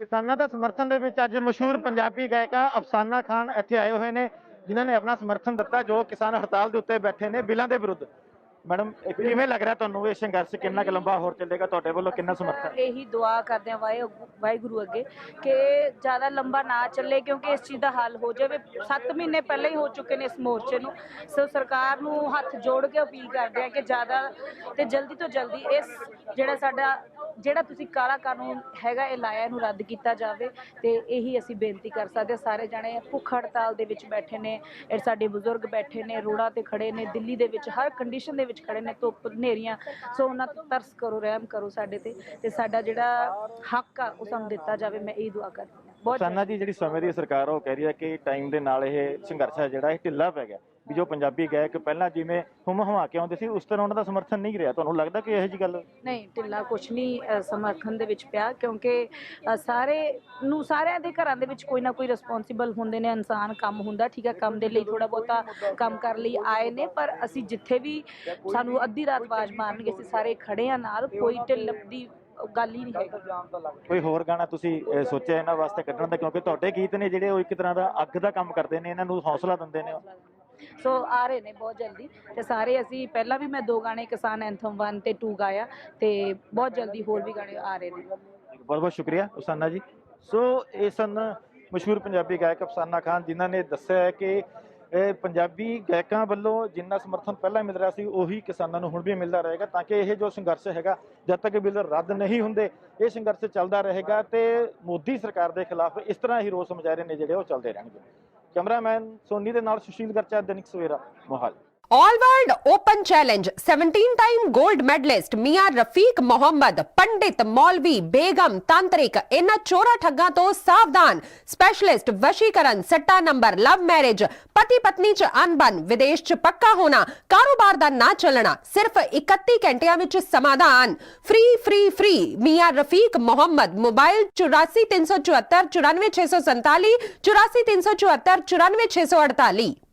ਕਿਸਾਨਾਂ ਦਾ ਸਮਰਥਨ ਦੇ ਵਿੱਚ ਅੱਜ ਮਸ਼ਹੂਰ ਪੰਜਾਬੀ ਗਾਇਕਾ ਅਫਸਾਨਾ ਖਾਨ ਇੱਥੇ ਆਏ ਹੋਏ ਨੇ, ਜਿਨ੍ਹਾਂ ਨੇ ਆਪਣਾ ਸਮਰਥਨ ਦਿੱਤਾ, ਜੋ ਕਿਸਾਨ ਹੜਤਾਲ ਦੇ ਉੱਤੇ ਬੈਠੇ ਨੇ ਬਿੱਲਾਂ ਦੇ ਵਿਰੁੱਧ। ਮੈਡਮ, ਇਹ ਕਿਵੇਂ ਲੱਗ ਰਿਹਾ ਤੁਹਾਨੂੰ ਇਹ ਸੰਘਰਸ਼? ਕਿੰਨਾ ਕੁ ਲੰਬਾ ਹੋਰ ਚੱਲੇਗਾ? ਤੁਹਾਡੇ ਵੱਲੋਂ ਕਿੰਨਾ ਸਮਰਥਨ? ਇਹੀ ਦੁਆ ਕਰਦੇ ਹਾਂ ਵਾਹਿਗੁਰੂ ਅੱਗੇ ਕਿ ਜ਼ਿਆਦਾ ਲੰਬਾ ਨਾ ਚੱਲੇ ਕਿਉਂਕਿ ਇਸ ਚੀਜ਼ ਦਾ ਹੱਲ ਹੋ ਜਾਵੇ। 7 ਮਹੀਨੇ ਪਹਿਲਾਂ ਹੀ ਹੋ ਚੁੱਕੇ ਨੇ ਇਸ ਮੋਰਚੇ ਨੂੰ। ਸੋ ਸਰਕਾਰ ਨੂੰ ਹੱਥ ਜੋੜ ਕੇ ਅਪੀਲ ਕਰਦੇ ਹਾਂ ਕਿ ਜ਼ਿਆਦਾ ਤੇ ਜਲਦੀ ਤੋਂ ਜਲਦੀ ਇਸ ਜਿਹੜਾ ਸਾਡਾ, ਜਿਹੜਾ ਤੁਸੀਂ ਕਾਲਾ ਕਾਨੂੰਨ ਹੈਗਾ, ਇਹ ਲਾਇਆ ਇਹਨੂੰ ਰੱਦ ਕੀਤਾ ਜਾਵੇ ਤੇ ਇਹੀ ਅਸੀਂ ਬੇਨਤੀ ਕਰ ਸਕਦੇ ਹਾਂ। ਸਾਰੇ ਜਣੇ ਭੁੱਖ ਹੜਤਾਲ ਦੇ ਵਿੱਚ ਬੈਠੇ ਨੇ ਸਾਡੇ ਬਜ਼ੁਰਗ ਬੈਠੇ ਨੇ, ਰੋਡਾਂ ਤੇ ਖੜੇ ਨੇ, ਦਿੱਲੀ ਦੇ ਵਿੱਚ ਹਰ ਕੰਡੀਸ਼ਨ ਦੇ ਵਿੱਚ ਖੜੇ ਨੇ ਧੁੱਪ ਹਨੇਰੀਆਂ ਸੋ ਉਹਨਾਂ ਤੇ ਤਰਸ ਕਰੋ ਰਹਿਮ ਕਰੋ ਸਾਡੇ ਤੇ ਤੇ ਸਾਡਾ ਜਿਹੜਾ ਹੱਕ ਆ ਉਹ ਸਾਨੂੰ ਦਿੱਤਾ ਜਾਵੇ। ਮੈਂ ਇਹ ਦੁਆ ਕਰਦੀ ਹਾਂ। ਬਹੁਤ ਕਿਸਾਨਾਂ ਦੀ ਜਿਹੜੀ ਸਮੇਂ ਦੀ ਸਰਕਾਰ ਆ, ਉਹ ਕਹਿ ਰਹੀ ਹੈ ਕਿ ਟਾਈਮ ਦੇ ਨਾਲ ਇਹ ਸੰਘਰਸ਼ ਹੈ ਜਿਹੜਾ ਇਹ ਢਿੱਲਾ ਪੈ ਗਿਆ। ਵੀ ਜੋ ਪੰਜਾਬੀ ਗਾਇਕ ਪਹਿਲਾਂ ਜਿਵੇਂ ਹੁਮ ਹਮਾ ਕੇ ਆਉਂਦੇ ਸੀ ਉਸ ਤਰ੍ਹਾਂ ਉਹਨਾਂ ਦਾ ਸਮਰਥਨ ਨਹੀਂ ਰਿਹਾ। ਤੁਹਾਨੂੰ ਲੱਗਦਾ ਕਿ ਇਹੋ ਜੀ ਗੱਲ ਨਹੀਂ ਢਿੱਲਾ ਕੁਛ ਨਹੀਂ ਸਮਰਥਨ ਦੇ ਵਿੱਚ ਪਿਆ ਕਿਉਂਕਿ ਸਾਰੇ ਨੂੰ ਸਾਰਿਆਂ ਦੇ ਘਰਾਂ ਦੇ ਵਿੱਚ ਕੋਈ ਨਾ ਕੋਈ ਰਿਸਪੌਂਸਿਬਲ ਹੁੰਦੇ ਨੇ ਇਨਸਾਨ ਕੰਮ ਹੁੰਦਾ ਠੀਕ ਹੈ ਕੰਮ ਦੇ ਲਈ ਥੋੜਾ ਬਹੁਤਾ ਕੰਮ ਕਰ ਲਈ ਆਏ ਨੇ ਪਰ ਅਸੀਂ ਜਿੱਥੇ ਵੀ ਸਾਨੂੰ ਅੱਧੀ ਰਾਤ ਆਵਾਜ਼ ਮਾਰਨਗੇ ਅਸੀਂ ਸਾਰੇ ਖੜੇ ਆ ਨਾਲ ਕੋਈ ਢਿੱਲ ਦੀ ਗੱਲ ਹੀ ਨਹੀਂ ਕੋਈ ਹੋਰ ਗਾਣਾ ਤੁਸੀਂ ਸੋਚਿਆ ਇਹਨਾਂ ਵਾਸਤੇ ਕੱਢਣ ਦਾ? ਕਿਉਂਕਿ ਤੁਹਾਡੇ ਗੀਤ ਨੇ ਜਿਹੜੇ ਉਹ ਇੱਕ ਤਰ੍ਹਾਂ ਦਾ ਅੱਗ ਦਾ ਕੰਮ ਕਰਦੇ ਨੇ ਇਹਨਾਂ ਨੂੰ ਹੌਸਲਾ ਦਿੰਦੇ ਨੇ। ਸੋ ਆ ਰਹੇ ਨੇ ਬਹੁਤ ਜਲਦੀ ਤੇ ਸਾਰੇ ਅਸੀਂ ਪਹਿਲਾਂ ਵੀ ਮੈਂ ਦੋ ਗਾਣੇ ਕਿਸਾਨ ਐਂਥਮ 1 ਤੇ 2 ਗਾਇਆ ਤੇ ਬਹੁਤ ਜਲਦੀ ਹੋਰ ਵੀ ਗਾਣੇ ਆ ਰਹੇ ਨੇ। ਬਹੁਤ ਬਹੁਤ ਸ਼ੁਕਰੀਆ ਉਸਾਨਾ ਜੀ। ਸੋ ਇਹ ਸਨ ਮਸ਼ਹੂਰ ਪੰਜਾਬੀ ਗਾਇਕ ਅਫਸਾਨਾ ਖਾਨ ਜਿਨ੍ਹਾਂ ਨੇ ਦੱਸਿਆ ਹੈ ਕਿ ਪੰਜਾਬੀ ਗਾਇਕਾਂ ਵੱਲੋਂ ਜਿੰਨਾ ਸਮਰਥਨ ਪਹਿਲਾਂ ਮਿਲ ਰਿਹਾ ਸੀ, ਉਹੀ ਕਿਸਾਨਾਂ ਨੂੰ ਹੁਣ ਵੀ ਮਿਲਦਾ ਰਹੇਗਾ ਤਾਂ ਕਿ ਇਹ ਜੋ ਸੰਘਰਸ਼ ਹੈਗਾ, ਜਦ ਤੱਕ ਬਿੱਲ ਰੱਦ ਨਹੀਂ ਹੁੰਦੇ, ਇਹ ਸੰਘਰਸ਼ ਚੱਲਦਾ ਰਹੇਗਾ ਤੇ ਮੋਦੀ ਸਰਕਾਰ ਦੇ ਖਿਲਾਫ ਇਸ ਤਰ੍ਹਾਂ ਹੀ ਰੋਸ ਮੁਜ਼ਾਹਰੇ ਨੇ ਜਿਹੜੇ ਉਹ ਚੱਲਦੇ ਰਹਿਣਗੇ। ਕੈਮਰਾਮੈਨ ਸੋਨੀ ਦੇ ਨਾਲ Sushil Garcha Dainik Savera Mohali. All world open challenge 17 time gold medalist Mian Rafiq Mohammad पंडित मौलवी बेगम तांत्रिक इन चोरा ठगा तो सावधान स्पेशलिस्ट वशीकरण सट्टा नंबर लव मैरिज पति पत्नी च अनबन विदेश च पक्का होना कारोबार दा ना चलना सिर्फ़ 31 ਘੰਟਿਆਂ ਵਿੱਚ ਸਮਾਧਾਨ free free free Mian Rafiq Mohammad mobile 8437494647 84374 94648